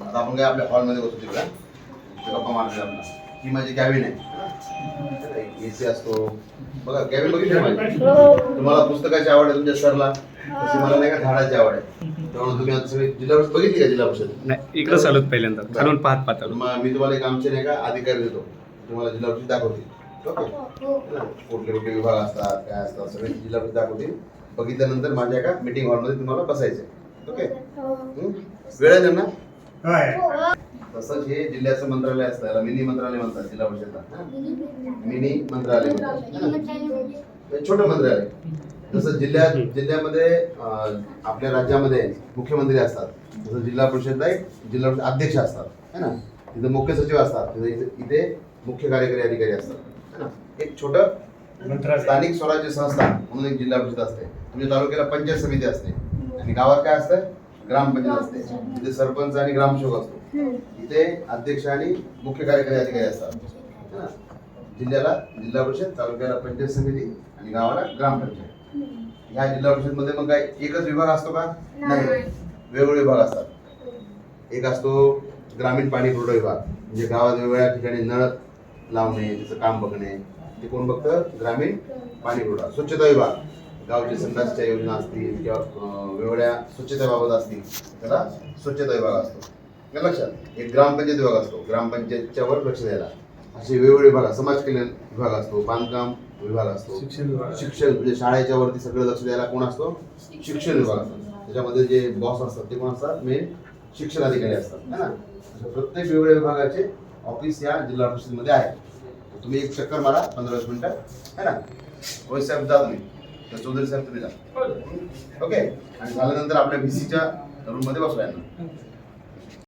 आता आपण काय आपल्या हॉलमध्ये बसू तिकडे. ते गप्पा मारतो आपला ही माझी कॅबिन आहे. ए सी असतो. बघा कॅबिन बघितली माझी? तुम्हाला पुस्तकाची आवड आहे तुमच्या सरला? तशी मला नाही का झाडाची आवड आहे. त्यामुळे तुम्ही आता सगळी जिल्हा परिषद बघितली का जिल्हा परिषद? नाही इकडं चालूत पहिल्यांदा. खालून पाहत पाहत आलो. मग मी तुम्हाला एक आमचे नाही का अधिकारी देतो. तुम्हाला जिल्हा परिषद दाखवते. ओके? कुठले कुठले विभाग असतात काय असतात सगळे जिल्हा परिषद दाखवते. बघितल्यानंतर माझ्या एका मीटिंग हॉलमध्ये तुम्हाला बसायचं ओके? वेळ आहे त्यांना? तसंच हे जिल्ह्याचं मंत्रालय असतं याला मिनी मंत्रालय म्हणतात जिल्हा परिषदला मिनी मंत्रालय म्हणतात. हे छोटं मंत्रालय. जसं जिल्ह्यात जिल्ह्यामध्ये आपल्या राज्यामध्ये मुख्यमंत्री असतात. तसं जिल्हा परिषदला एक जिल्हा परिषद अध्यक्ष असतात. है ना? तिथे मुख्य सचिव असतात. तिथे इथे- इथे मुख्य कार्यकारी अधिकारी असतात. है ना? एक छोटं स्थानिक स्वराज्य संस्था म्हणून एक जिल्हा परिषद असते. तुमच्या तालुक्याला पंचायत समिती असते. आणि गावात काय असतं? ग्रामपंचायत असते. तिथे सरपंच आणि ग्रामसेवक असतो. इथे अध्यक्ष आणि मुख्य कार्यकारी अधिकारी असतात. जिल्ह्याला जिल्हा परिषद तालुक्याला पंचायत समिती आणि गावाला ग्रामपंचायत. ह्या जिल्हा परिषदमध्ये मग काय एकच विभाग असतो का? नाही. वेगवेगळे विभाग असतात. एक असतो ग्रामीण पाणी पुरवठा विभाग. म्हणजे गावात वेगवेगळ्या ठिकाणी नळ लावणे त्याचं काम बघणे. ते कोण बघतं? ग्रामीण पाणी पुरवठा स्वच्छता विभाग. गावचे संडासच्या योजना असतील किंवा वेगवेगळ्या स्वच्छतेबाबत असतील त्याला स्वच्छता विभाग असतो. हे लक्षात एक ग्रामपंचायत विभाग असतो. ग्रामपंचायतच्या वर लक्ष द्यायला असे वेगवेगळे विभाग समाज कल्याण विभाग असतो बांधकाम विभाग असतो शिक्षण म्हणजे शाळेच्या वरती सगळं लक्ष द्यायला कोण असतो? शिक्षण विभाग असतो. त्याच्यामध्ये जे बॉस असतात ते कोण असतात? मेन शिक्षण अधिकारी असतात. है ना? प्रत्येक वेगवेगळ्या विभागाचे ऑफिस या जिल्हा परिषदेमध्ये आहे तुम्ही एक चक्कर मारा पंधरा वीस मिनिटं. है ना? रोहित साहेब जा तुम्ही तर चौधरी साहेब तुम्ही जा. ओके आणि झाल्यानंतर आपल्या व्ही सीच्या रूममध्ये बसूया